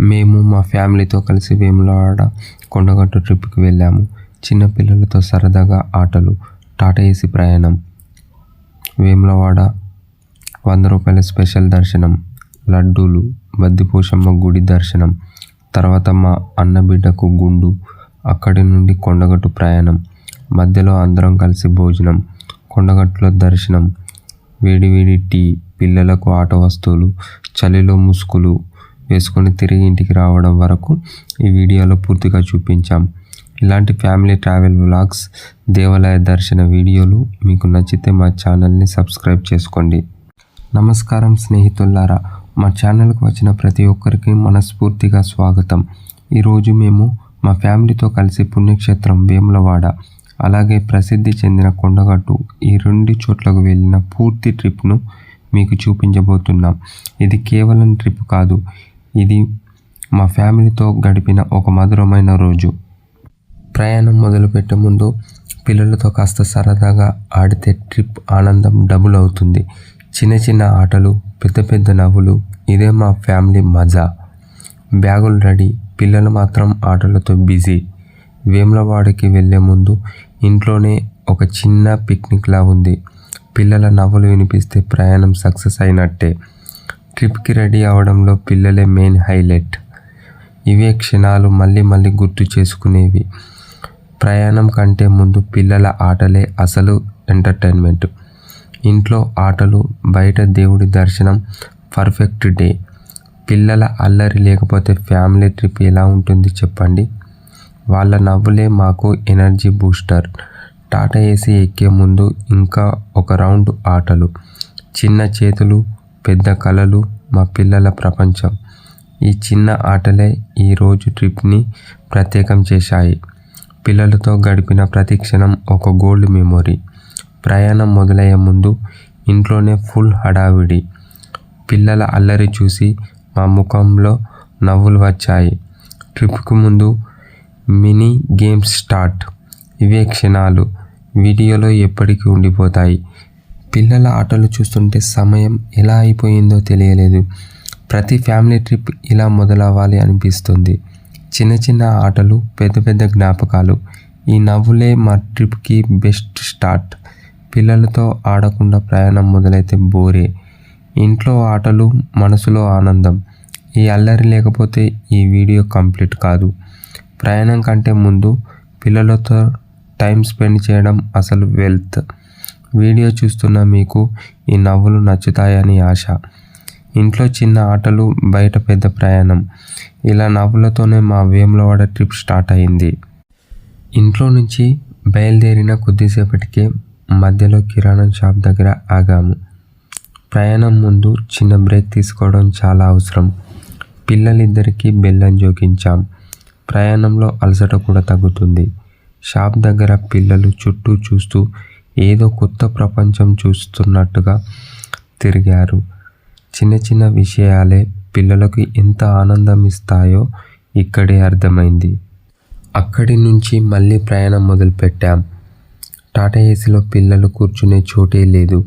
మేము మా ఫ్యామిలీతో కలిసి వేములవాడ కొండగట్టు ట్రిప్కి వెళ్ళాము. చిన్నపిల్లలతో సరదాగా ఆటలు టాటా ఏసీ ప్రయాణం వేములవాడ వంద రూపాయల స్పెషల్ దర్శనం లడ్డూలు బద్దిపోషమ్మ గుడి దర్శనం తర్వాత మా అన్న బిడ్డకు గుండు అక్కడి నుండి కొండగట్టు ప్రయాణం మధ్యలో అందరం కలిసి భోజనం కొండగట్టులో దర్శనం వేడి వేడి టీ పిల్లలకు ఆట వస్తువులు చలిలో ముసుగులు వేసుకొని తిరిగి ఇంటికి రావడం వరకు ఈ వీడియోలో పూర్తిగా చూపించాం. ఇలాంటి ఫ్యామిలీ ట్రావెల్ వ్లాగ్స్ దేవాలయ దర్శన వీడియోలు మీకు నచ్చితే మా ఛానల్ని సబ్స్క్రైబ్ చేసుకోండి. నమస్కారం స్నేహితులారా మా ఛానల్కు వచ్చిన ప్రతి ఒక్కరికి మనస్ఫూర్తిగా స్వాగతం. ఈరోజు మేము మా ఫ్యామిలీతో కలిసి పుణ్యక్షేత్రం వేములవాడ అలాగే ప్రసిద్ధి చెందిన కొండగట్టు ఈ రెండు చోట్లకు వెళ్ళిన పూర్తి ట్రిప్ను మీకు చూపించబోతున్నాం. ఇది కేవలం ట్రిప్ కాదు ఇది మా ఫ్యామిలీతో గడిపిన ఒక మధురమైన రోజు. ప్రయాణం మొదలుపెట్టే ముందు పిల్లలతో కాస్త సరదాగా ఆడితే ట్రిప్ ఆనందం డబుల్ అవుతుంది. చిన్న చిన్న ఆటలు పెద్ద పెద్ద నవ్వులు ఇదే మా ఫ్యామిలీ మజా. బ్యాగులు రెడీ పిల్లలు మాత్రం ఆటలతో బిజీ. వేములవాడకి వెళ్ళే ముందు ఇంట్లోనే ఒక చిన్న పిక్నిక్లా ఉంది. పిల్లల నవ్వులు వినిపిస్తే ప్రయాణం సక్సెస్ అయినట్టే. ట్రిప్కి రెడీ అవడంలో పిల్లలే మెయిన్ హైలైట్. ఇవే క్షణాలు మళ్ళీ మళ్ళీ గుర్తు చేసుకునేవి. ప్రయాణం కంటే ముందు పిల్లల ఆటలే అసలు ఎంటర్టైన్మెంట్. ఇంట్లో ఆటలు బయట దేవుడి దర్శనం పర్ఫెక్ట్ డే. పిల్లల అల్లరి లేకపోతే ఫ్యామిలీ ట్రిప్ ఎలా ఉంటుంది చెప్పండి? వాళ్ళ నవ్వులే మాకు ఎనర్జీ బూస్టర్. టాటా ఏసీ ఎక్కే ముందు ఇంకా ఒక రౌండ్ ఆటలు. చిన్న చేతులు పెద్ద కలలు మా పిల్లల ప్రపంచం. ఈ చిన్న ఆటలే ఈరోజు ట్రిప్ని ప్రత్యేకం చేశాయి. పిల్లలతో గడిపిన ప్రతి క్షణం ఒక గోల్డ్ మెమొరీ. ప్రయాణం మొదలయ్యే ముందు ఇంట్లోనే ఫుల్ హడావిడి. పిల్లల అల్లరి చూసి మా ముఖంలో నవ్వులు వచ్చాయి. ట్రిప్కు ముందు మినీ గేమ్స్ స్టార్ట్. ఇవే క్షణాలు. వీడియోలో ఎప్పటికీ ఉండిపోతాయి. పిల్లల ఆటలు చూస్తుంటే సమయం ఎలా అయిపోయిందో తెలియలేదు. ప్రతి ఫ్యామిలీ ట్రిప్ ఇలా మొదలవ్వాలి అనిపిస్తుంది. చిన్న చిన్న ఆటలు పెద్ద పెద్ద జ్ఞాపకాలు. ఈ నవ్వులే మా ట్రిప్కి బెస్ట్ స్టార్ట్. పిల్లలతో ఆడకుండా ప్రయాణం మొదలైతే బోరే. ఇంట్లో ఆటలు మనసులో ఆనందం. ఈ అల్లరి లేకపోతే ఈ వీడియో కంప్లీట్ కాదు. ప్రయాణం కంటే ముందు పిల్లలతో టైం స్పెండ్ చేయడం అసలు వెల్త్. వీడియో చూస్తున్న మీకు ఈ నవ్వులు నచ్చుతాయని ఆశ. ఇంట్లో చిన్న ఆటలు బయట పెద్ద ప్రయాణం. ఇలా నవ్వులతోనే మా వేములవాడ ట్రిప్ స్టార్ట్ అయింది. ఇంట్లో నుంచి బయలుదేరిన కొద్దిసేపటికే మధ్యలో కిరాణం షాప్ దగ్గర ఆగాము. ప్రయాణం ముందు చిన్న బ్రేక్ తీసుకోవడం చాలా అవసరం. పిల్లలిద్దరికీ బెల్లం జోకించాం ప్రయాణంలో అలసట కూడా తగ్గుతుంది. షాప్ దగ్గర పిల్లలు చుట్టూ చూస్తూ ఏదో కొత్త ప్రపంచం చూస్తున్నట్టుగా తిరిగారు. చిన్న చిన్న విషయాలే పిల్లలకు ఎంత ఆనందం ఇస్తాయో ఇక్కడే అర్థమైంది. అక్కడి నుంచి మళ్ళీ ప్రయాణం మొదలుపెట్టాం. టాటా ఏసీలో పిల్లలు కూర్చునే చోటే లేదు.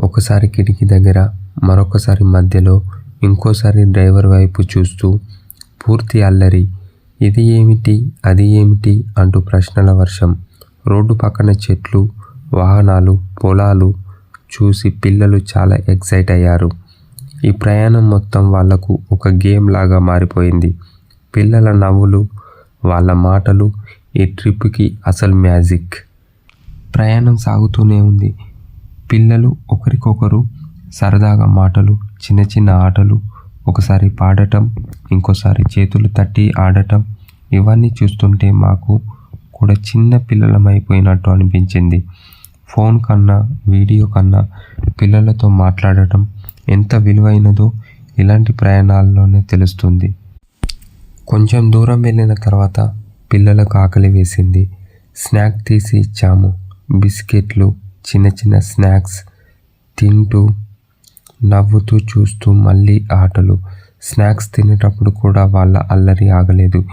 ఒకసారి కిటికీ దగ్గర మరొకసారి మధ్యలో ఇంకోసారి డ్రైవర్ వైపు చూస్తూ పూర్తి అల్లరి. ఇది ఏమిటి? అది ఏమిటి? అంటూ ప్రశ్నల వర్షం. రోడ్డు పక్కన చెట్లు వాహనాలు పొలాలు చూసి పిల్లలు చాలా ఎక్సైట్ అయ్యారు. ఈ ప్రయాణం మొత్తం వాళ్ళకు ఒక గేమ్ లాగా మారిపోయింది. పిల్లల నవ్వులు వాళ్ళ మాటలు ఈ ట్రిప్కి అసలు మ్యాజిక్. ప్రయాణం సాగుతూనే ఉంది. పిల్లలు ఒకరికొకరు సరదాగా మాటలు చిన్న చిన్న ఆటలు ఒకసారి పాడటం ఇంకోసారి చేతులు తట్టి ఆడటం ఇవన్నీ చూస్తుంటే మాకు కూడా చిన్న పిల్లలమైపోయినట్టు అనిపించింది. ఫోన్ కన్నా వీడియో కన్నా పిల్లలతో మాట్లాడటం ఎంత విలువైనదో ఇలాంటి ప్రయాణాల్లోనే తెలుస్తుంది. కొంచెం దూరం వెళ్ళిన తర్వాత పిల్లలకు ఆకలి వేసింది. స్నాక్ తీసి ఇచ్చాము. బిస్కెట్లు చిన్న చిన్న స్నాక్స్ తింటూ నవ్వుతూ చూస్తూ మళ్ళీ ఆటలు. స్నాక్స్ తినేటప్పుడు కూడా వాళ్ళ అల్లరి ఆగలేదు.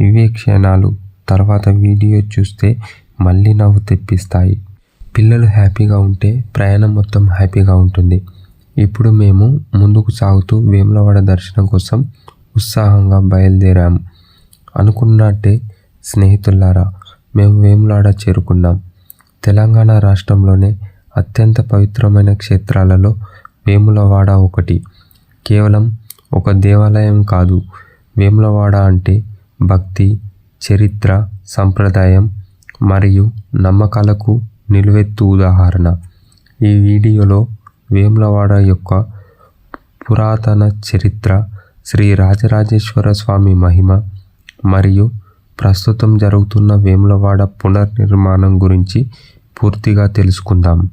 ఇవే క్షణాలు. తర్వాత వీడియో చూస్తే మళ్ళీ నవ్వు తెప్పిస్తాయి. పిల్లలు హ్యాపీగా ఉంటే ప్రయాణం మొత్తం హ్యాపీగా ఉంటుంది. ఇప్పుడు మేము ముందుకు సాగుతూ వేములవాడ దర్శనం కోసం ఉత్సాహంగా బయలుదేరాము. అనుకున్నట్టే స్నేహితులారా మేము వేములాడ చేరుకున్నాం. తెలంగాణ రాష్ట్రంలోనే అత్యంత పవిత్రమైన క్షేత్రాలలో వేములవాడ ఒకటి. కేవలం ఒక దేవాలయం కాదు వేములవాడ అంటే భక్తి చరిత్ర సంప్రదాయం మరియు నమ్మకాలకు నిలువెత్తు ఉదాహరణ ఈ వీడియోలో వేములవాడ యొక్క పురాతన చరిత్ర శ్రీ రాజరాజేశ్వర స్వామి మహిమ మరియు ప్రస్తుతం జరుగుతున్న వేములవాడ పునర్నిర్మాణం గురించి పూర్తిగా తెలుసుకుందాం.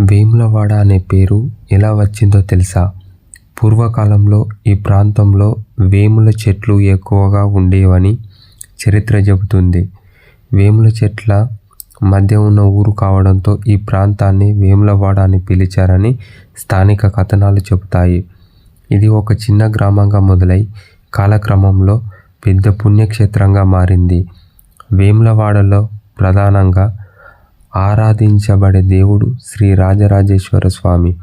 వేములవాడ అనే పేరు ఎలా వచ్చిందో తెలుసా? పూర్వకాలంలో ఈ ప్రాంతంలో వేముల చెట్లు ఎక్కువగా ఉండేవని చరిత్ర చెబుతుంది. వేముల చెట్ల మధ్య ఉన్న ఊరు కావడంతో ఈ ప్రాంతాన్ని వేములవాడ అని పిలిచారని స్థానిక కథనాలు చెబుతాయి. ఇది ఒక చిన్న గ్రామంగా మొదలై కాలక్రమంలో పెద్ద పుణ్యక్షేత్రంగా మారింది. వేములవాడలో ప్రధానంగా ఆరాధించబడే దేవుడు శ్రీ రాజరాజేశ్వర స్వామి.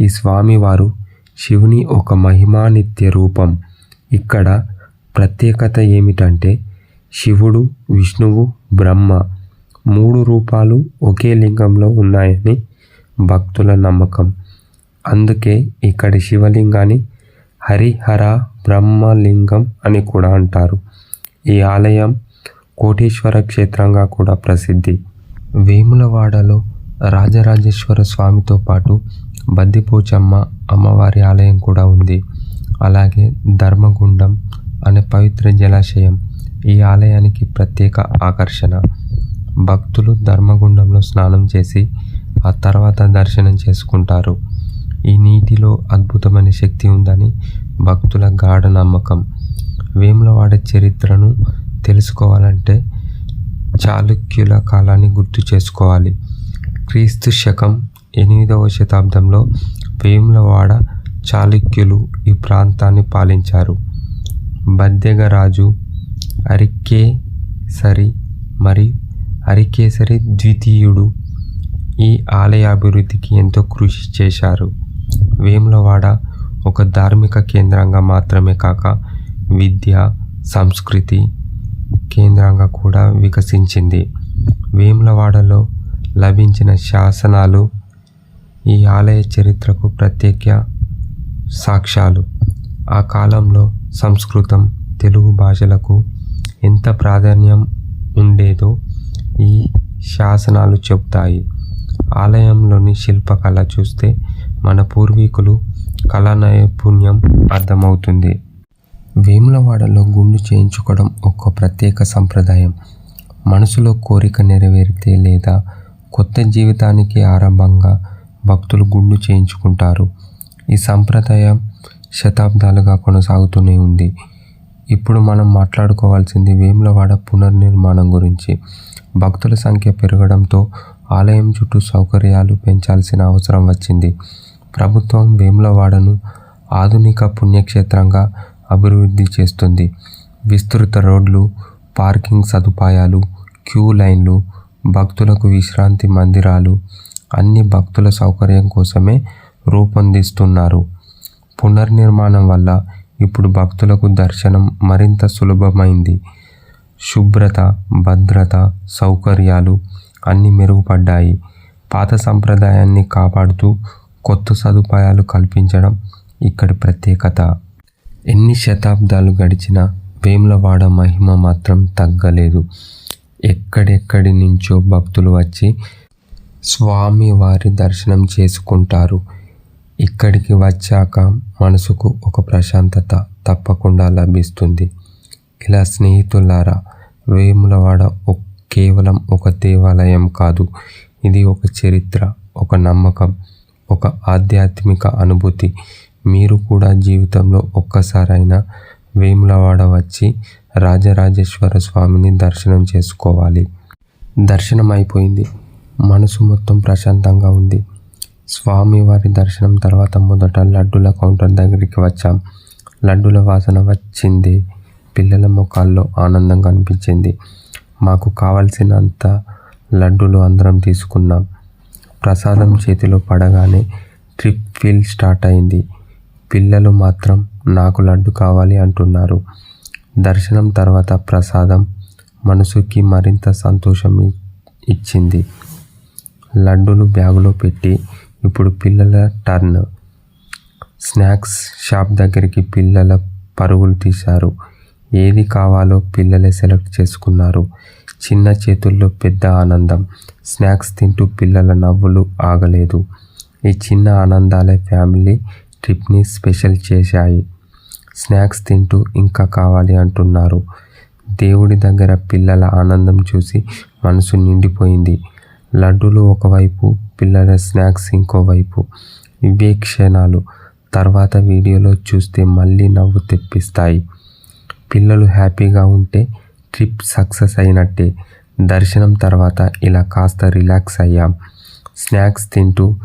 ఈ స్వామివారు శివుని ఒక మహిమానిత్య రూపం. ఇక్కడ ప్రత్యేకత ఏమిటంటే శివుడు విష్ణువు బ్రహ్మ మూడు రూపాలు ఒకే లింగంలో ఉన్నాయని భక్తుల నమ్మకం. అందుకే ఇక్కడి శివలింగాన్ని హరిహర బ్రహ్మలింగం అని కూడా అంటారు. ఈ ఆలయం కోటేశ్వర క్షేత్రంగా కూడా ప్రసిద్ధి. వేములవాడలో రాజరాజేశ్వర స్వామితో పాటు బద్దిపోచమ్మ అమ్మవారి ఆలయం కూడా ఉంది. అలాగే ధర్మగుండం అనే పవిత్ర జలాశయం ఈ ఆలయానికి ప్రత్యేక ఆకర్షణ. భక్తులు ధర్మగుండంలో స్నానం చేసి ఆ తర్వాత దర్శనం చేసుకుంటారు. ఈ నీటిలో అద్భుతమైన శక్తి ఉందని భక్తుల గాఢ నమ్మకం. వేములవాడ చరిత్రను తెలుసుకోవాలంటే చాళుక్యుల కాలాన్ని గుర్తు చేసుకోవాలి. క్రీస్తు శకం ఎనిమిదవ శతాబ్దంలో వేములవాడ చాళుక్యులు ఈ ప్రాంతాన్ని పాలించారు. బద్దెగరాజు అరికే సరి మరి హరికేసరి ద్వితీయుడు ఈ ఆలయాభివృద్ధికి ఎంతో కృషి చేశారు. వేములవాడ ఒక ధార్మిక కేంద్రంగా మాత్రమే కాక విద్య సంస్కృతి కేంద్రంగా కూడా వికసించింది. వేములవాడలో లభించిన శాసనాలు ఈ ఆలయ చరిత్రకు ప్రత్యేక సాక్ష్యాలు. ఆ కాలంలో సంస్కృతం తెలుగు భాషలకు ఎంత ప్రాధాన్యం ఉండేదో ఈ శాసనాలు చెబుతాయి. ఆలయంలోని శిల్పకళ చూస్తే మన పూర్వీకులు కళా నైపుణ్యం అర్థమవుతుంది. వేములవాడలో గుండు చేయించుకోవడం ఒక ప్రత్యేక సంప్రదాయం. మనసులో కోరిక నెరవేరితే లేదా కొత్త జీవితానికి ఆరంభంగా భక్తులు గుండు చేయించుకుంటారు. ఈ సంప్రదాయం శతాబ్దాలుగా కొనసాగుతూనే ఉంది. ఇప్పుడు మనం మాట్లాడుకోవాల్సింది వేములవాడ పునర్నిర్మాణం గురించి. భక్తుల సంఖ్య పెరగడంతో ఆలయం చుట్టూ సౌకర్యాలు పెంచాల్సిన అవసరం వచ్చింది. ప్రభుత్వం వేములవాడను ఆధునిక పుణ్యక్షేత్రంగా అభివృద్ధి చేస్తుంది. విస్తృత రోడ్లు పార్కింగ్ సదుపాయాలు క్యూ లైన్లు భక్తులకు విశ్రాంతి మందిరాలు అన్ని భక్తుల సౌకర్యం కోసమే రూపొందిస్తున్నారు. పునర్నిర్మాణం వల్ల ఇప్పుడు భక్తులకు దర్శనం మరింత సులభమైంది. శుభ్రత భద్రత సౌకర్యాలు అన్నీ మెరుగుపడ్డాయి. పాత సంప్రదాయాన్ని కాపాడుతూ కొత్త సదుపాయాలు కల్పించడం ఇక్కడి ప్రత్యేకత. ఎన్ని శతాబ్దాలు గడిచినా వేములవాడ మహిమ మాత్రం తగ్గలేదు. ఎక్కడెక్కడి నుంచో భక్తులు వచ్చి స్వామి వారి దర్శనం చేసుకుంటారు. ఇక్కడికి వచ్చాక మనసుకు ఒక ప్రశాంతత తప్పకుండా లభిస్తుంది. ఇలా స్నేహితులారా వేములవాడ ఒక్- కేవలం ఒక దేవాలయం కాదు. ఇది ఒక చరిత్ర ఒక నమ్మకం ఒక ఆధ్యాత్మిక అనుభూతి. మీరు కూడా జీవితంలో ఒక్కసారైనా వేములవాడ వచ్చి రాజరాజేశ్వర స్వామిని దర్శనం చేసుకోవాలి. దర్శనం అయిపోయింది మనసు మొత్తం ప్రశాంతంగా ఉంది. స్వామివారి దర్శనం తర్వాత మొదట లడ్డుల కౌంటర్ దగ్గరికి వచ్చాం. లడ్డుల వాసన వచ్చింది. పిల్లల ముఖాల్లో ఆనందం కనిపించింది మాకు కావలసినంత లడ్డులు అందరం తీసుకున్నాం. ప్రసాదం చేతిలో పడగానే ట్రిప్ ఫీల్ స్టార్ట్ అయింది. పిల్లలు మాత్రం నాకు లడ్డు కావాలి అంటున్నారు. దర్శనం తర్వాత ప్రసాదం మనసుకి మరింత సంతోషం ఇ- ఇచ్చింది. లడ్డూలు బ్యాగులో పెట్టి ఇప్పుడు పిల్లల టర్న్. స్నాక్స్ షాప్ దగ్గరికి పిల్లల పరుగులు తీశారు. ఏది కావాలో పిల్లలే సెలెక్ట్ చేసుకున్నారు. చిన్న చేతుల్లో పెద్ద ఆనందం. స్నాక్స్ తింటూ పిల్లల నవ్వులు ఆగలేదు. ఈ చిన్న ఆనందాలే ఫ్యామిలీ ట్రిప్ని స్పెషల్ చేశాయి. స్నాక్స్ తింటూ ఇంకా కావాలి అంటున్నారు. దేవుడి దగ్గర పిల్లల ఆనందం చూసి మనసు నిండిపోయింది. లడ్డూలు ఒకవైపు పిల్లల స్నాక్స్ ఇంకోవైపు. ఇవే క్షణాలు. తర్వాత వీడియోలో చూస్తే మళ్ళీ నవ్వు తెప్పిస్తాయి. పిల్లలు హ్యాపీగా ఉంటే ట్రిప్ సక్సెస్ అయినట్టే. దర్శనం తర్వాత ఇలా కాస్త రిలాక్స్ అయ్యాం. స్నాక్స్ తింటూ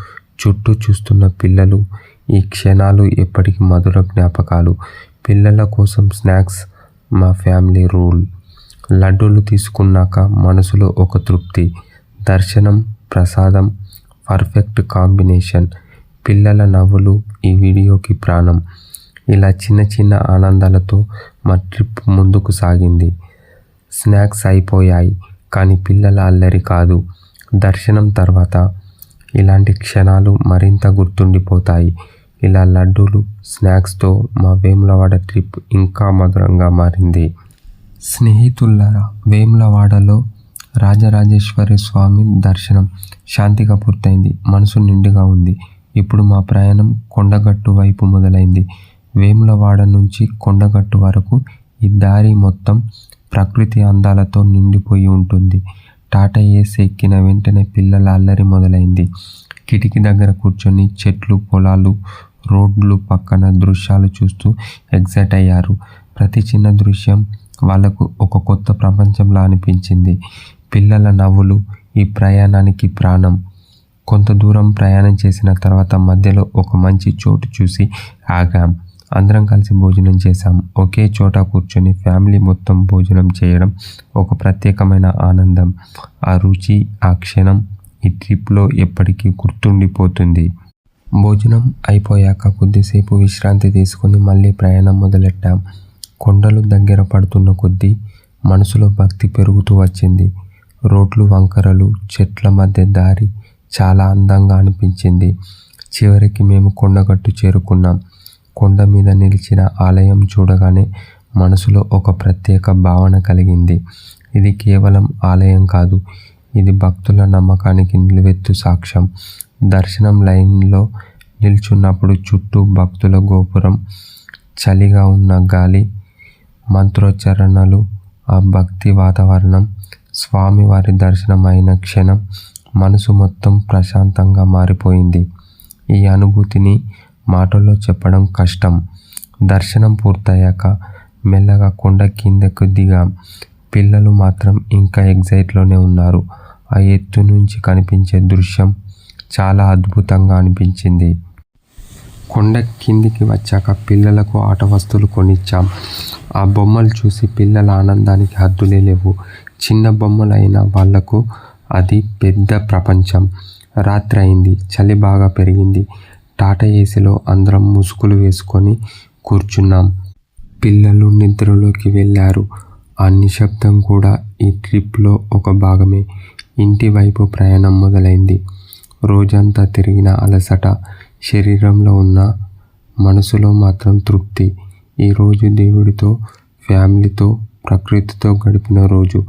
చుట్టూ చూస్తున్న పిల్లలు ఈ క్షణాలు ఎప్పటికీ మధుర జ్ఞాపకాలు. పిల్లల కోసం స్నాక్స్ మా ఫ్యామిలీ రూల్. లడ్డూలు తీసుకున్నాక మనసులో ఒక తృప్తి. దర్శనం ప్రసాదం పర్ఫెక్ట్ కాంబినేషన్. పిల్లల నవ్వులు ఈ వీడియోకి ప్రాణం. ఇలా చిన్న చిన్న ఆనందాలతో మా ట్రిప్ ముందుకు సాగింది. స్నాక్స్ అయిపోయాయి కానీ పిల్లల అల్లరి కాదు. దర్శనం తర్వాత ఇలాంటి క్షణాలు మరింత గుర్తుండిపోతాయి. ఇలా లడ్డూలు స్నాక్స్తో మా వేములవాడ ట్రిప్ ఇంకా మధురంగా మారింది. స్నేహితులారా వేములవాడలో రాజరాజేశ్వరి స్వామి దర్శనం శాంతిగా పూర్తయింది. మనసు నిండుగా ఉంది. ఇప్పుడు మా ప్రయాణం కొండగట్టు వైపు మొదలైంది. వేములవాడ నుంచి కొండగట్టు వరకు ఈ దారి మొత్తం ప్రకృతి అందాలతో నిండిపోయి ఉంటుంది. టాటా ఏసి ఎక్కిన వెంటనే పిల్లల అల్లరి మొదలైంది. కిటికీ దగ్గర కూర్చొని చెట్లు పొలాలు రోడ్లు పక్కన దృశ్యాలు చూస్తూ ఎగ్జైట్ అయ్యారు. ప్రతి చిన్న దృశ్యం వాళ్ళకు ఒక కొత్త ప్రపంచంలా అనిపించింది. పిల్లల నవ్వులు ఈ ప్రయాణానికి ప్రాణం. కొంత దూరం ప్రయాణం చేసిన తర్వాత మధ్యలో ఒక మంచి చోటు చూసి ఆగాం. అందరం కలిసి భోజనం చేశాం. ఒకే చోట కూర్చొని ఫ్యామిలీ మొత్తం భోజనం చేయడం ఒక ప్రత్యేకమైన ఆనందం. ఆ రుచి ఆ క్షణం ఈ ట్రిప్లో ఎప్పటికీ గుర్తుండిపోతుంది. భోజనం అయిపోయాక కొద్దిసేపు విశ్రాంతి తీసుకొని మళ్ళీ ప్రయాణం మొదలెట్టాం. కొండలు దగ్గర పడుతున్న కొద్దీ మనసులో భక్తి పెరుగుతూ వచ్చింది. రోడ్లు వంకరలు చెట్ల మధ్య దారి చాలా అందంగా అనిపించింది. చివరికి మేము కొండగట్టు చేరుకున్నాం. కొండ మీద నిలిచిన ఆలయం చూడగానే మనసులో ఒక ప్రత్యేక భావన కలిగింది. ఇది కేవలం ఆలయం కాదు ఇది భక్తుల నమ్మకానికి నిలువెత్తు సాక్ష్యం. దర్శనం లైన్లో నిల్చున్నప్పుడు చుట్టూ భక్తుల గోపురం చలిగా ఉన్న గాలి మంత్రోచ్చరణలు ఆ భక్తి వాతావరణం స్వామివారి దర్శనం అయిన క్షణం మనసు మొత్తం ప్రశాంతంగా మారిపోయింది. ఈ అనుభూతిని మాటల్లో చెప్పడం కష్టం. దర్శనం పూర్తయ్యాక మెల్లగా కొండ కిందకు దిగాం పిల్లలు మాత్రం ఇంకా ఎగ్జైట్లోనే ఉన్నారు. ఆ ఎత్తు నుంచి కనిపించే దృశ్యం చాలా అద్భుతంగా అనిపించింది. కొండ కిందికి వచ్చాక పిల్లలకు ఆట వస్తువులు కొనిచ్చాం. ఆ బొమ్మలు చూసి పిల్లల ఆనందానికి హద్దులే లేవు. చిన్న బొమ్మలైన వాళ్ళకు అది పెద్ద ప్రపంచం. రాత్రి అయింది. చలి బాగా పెరిగింది. టాటా ఏసీలో అందరం ముసుగులు వేసుకొని కూర్చున్నాం. పిల్లలు నిద్రలోకి వెళ్ళారు. ఆ నిశ్శబ్దం కూడా ఈ ట్రిప్లో ఒక భాగమే. ఇంటి వైపు ప్రయాణం మొదలైంది. రోజంతా తిరిగిన అలసట శరీరంలో ఉన్న మనసులో మాత్రం తృప్తి. ఈరోజు దేవుడితో ఫ్యామిలీతో ప్రకృతితో గడిపిన రోజు.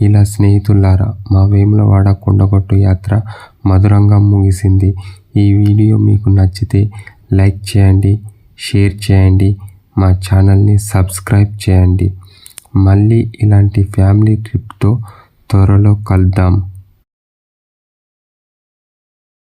ఇలా స్నేహితులారా మా వేములవాడ కొండగొట్టు యాత్ర మధురంగా ముగిసింది. ఈ వీడియో మీకు నచ్చితే లైక్ చేయండి షేర్ చేయండి మా ఛానల్ని సబ్స్క్రైబ్ చేయండి. మళ్ళీ ఇలాంటి ఫ్యామిలీ ట్రిప్తో త్వరలో కలుద్దాం.